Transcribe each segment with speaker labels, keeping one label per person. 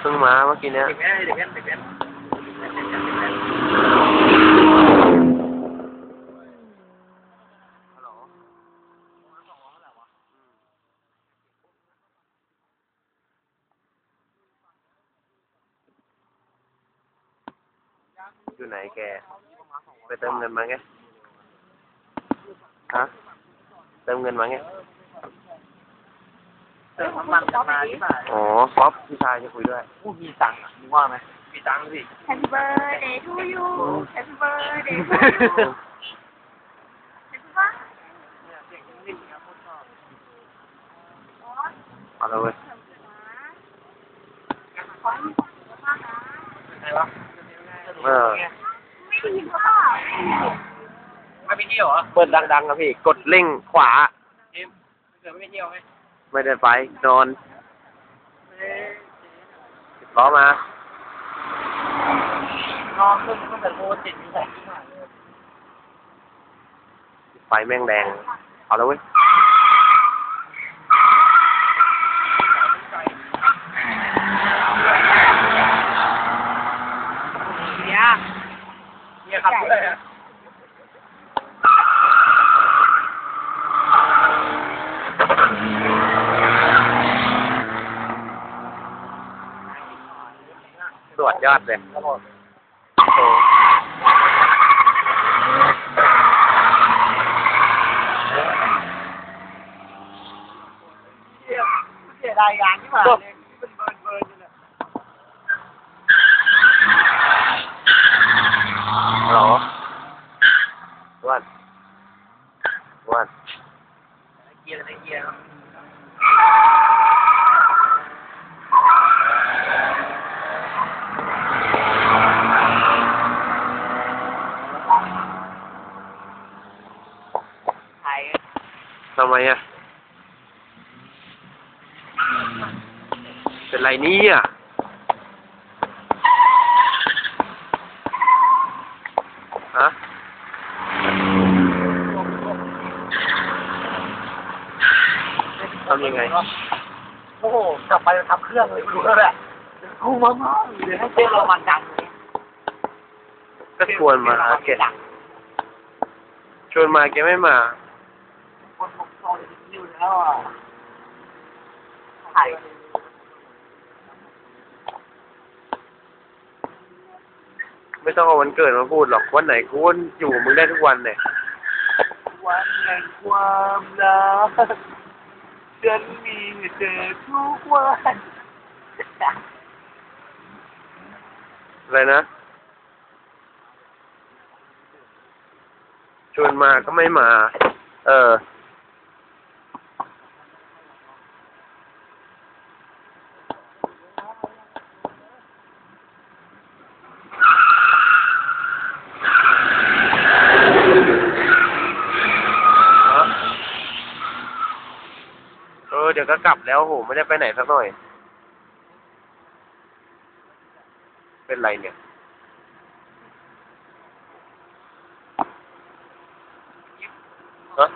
Speaker 1: เพิ่งมาเมื่อกี้เนี้ย
Speaker 2: เด็กแม่เด็กแม่เด็กแม่
Speaker 1: อยู่ไหนแก ไปเติมเงินมาไง ฮะ เติมเงินมาไง
Speaker 2: เติมน้ำมันกันมาที่ไหน
Speaker 1: อ๋อป๊อปพี่ชายจะคุยด้วย
Speaker 2: พูดมีตังค์อะมึงว่าไหมมีตังค์สิ
Speaker 3: Happy birthday to you Happy birthday to you Happy birthday
Speaker 1: เอาละเว้ย
Speaker 3: ขอให้มีความสุขมากนะ
Speaker 2: ไงวะ
Speaker 1: เออ
Speaker 3: ไม่ได้ยินเขาเปล่า
Speaker 2: ไม่ไปเที่ยวเหรอ
Speaker 1: เปิดดังๆครับพี่ กดเร่งขวา
Speaker 2: เอ็มเกิดไม่ไปเที่ยวไหม
Speaker 1: ไม่ได้ไปนอนล้อมา
Speaker 2: นอนขึ้นตั้งแต่โมติดมีแต่ที่ไหน
Speaker 1: ไฟแม่งแดงเอาแล้วเว้ย
Speaker 2: เนี่ยเนี่ยขับ ยอะ
Speaker 1: สวดยอดเลย
Speaker 2: ตลอด
Speaker 1: โอ้
Speaker 2: เสียเสียดายงานที่มาเนี่ยเป็นเบิร์นเบิร์นอยู่เนี่ย
Speaker 1: ฮัลโหลวันวัน
Speaker 2: เกียร์ในเกียร์ครับ ไทย
Speaker 1: ทำไมอะ เป็นไรเนี่ยฮะทำยังไง
Speaker 2: โอ้โห กลับไปทำเครื่องเลยรู้แล้วแหละกูมามาเดี๋ยวให้เจ๊เรามันดังเลย
Speaker 1: ก็ชวนมาแกชวนมาแกไม่มา
Speaker 2: คนปกครอง อยู่แล้วอะไทย
Speaker 1: ไม่ต้องเอาวันเกิดมาพูดหรอกวันไหนกูก็อยู่กับมึงได้ทุกวันเนี่ย
Speaker 2: วันแห่งความรักฉันมีเธอทุกวัน
Speaker 1: อะไรนะชวนมาก็ไม่มา เออ ฮะเออ เดี๋ยวก็กลับแล้วโหไม่ได้ไปไหนสักหน่อย เป็นไรเนี่ยฮะ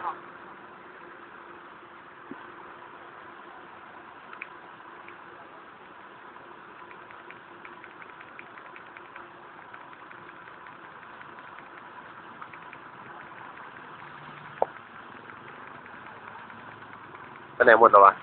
Speaker 1: ไหนหมดแล้ววะ